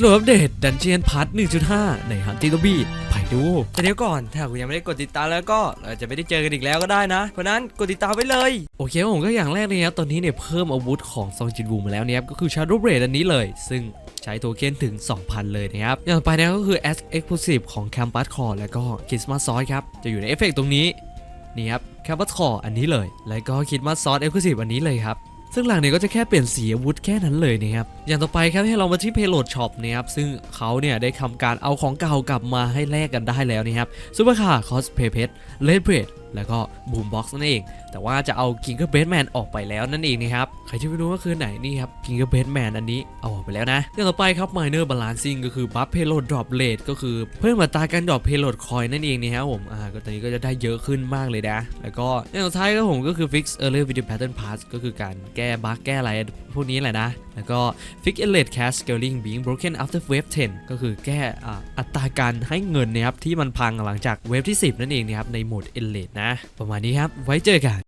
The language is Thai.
สรุปอัปเดตดันเจียนพาร์ท1.5 ในฮันติ g กบี้ไปดูแต่เดี๋ยวก่อน ถ้าคุณยังไม่ได้กดติดตามแล้วก็เราจะไม่ได้เจอกันอีกแล้วก็ได้นะ เพราะนั้นกดติดตามไว้เลย โอเคผมก็อย่างแรกเลยครับ ตอนนี้เนี่ยเพิ่มอาวุธของซองจินวูมาแล้วเนี่ยครับก็คือ Shadow Blade อันนี้เลย ซึ่งใช้โทเค็นถึง 2,000 เลยนะครับ อย่างต่อไปนะก็คือ S Exclusive ของ Campus Core แล้วก็ Christmas Sauce ครับ จะอยู่ในเอฟเฟกต์ตรงนี้นี่ครับ Campus Core อันนี้เลย แล้วก็ Christmas Sauce Exclusive อันนี้เลยครับ ซึ่งหลังเนี่ยก็จะแค่เปลี่ยนสีอาวุธแค่นั้นเลยนะครับ อย่างต่อไปครับให้เรามาที่ Payload Shop นะครับ ซึ่งเขาเนี่ยได้ทำการเอาของเก่ากลับมาให้แลกกันได้แล้วนะครับซูเปอร์คาร์คอสเพย์เพชเลดเบรดแล้วก็บูมบ็อกซ์นั่นเอง แต่ว่าจะเอา King of b a t Man ออกไปแล้วนั่นเองนะครับ ใครที่ไม่รู้ว่าคือไหนนี่ครับ King of b a t Man อันนี้เอาออกไปแล้วนะอย่างต่อไปครับ Minor Balancing ก็คือ Buff Payload Drop Rate ก็คือเพิ่มอัตราการ Drop Payload Coin นั่นเองนะครับผมอ่าก็ตอนนี้ก็จะได้เยอะขึ้นมากเลยนะ แล้วก็อย่างสุดท้ายก็ผมก็คือ Fix Early Video Pattern Pass ก็คือการแก้บั๊กแก้อะไรพวกนี้แหละนะ แล้วก็ Fix Elite Cash Scaling Being Broken After Wave 10 ก็คือแก้อัตราการให้เงินนะครับที่มันพังหลังจากเวฟที่ 10 นั่นเองนะครับในโหมด Elite นะ ประมาณนี้ครับไว้เจอกัน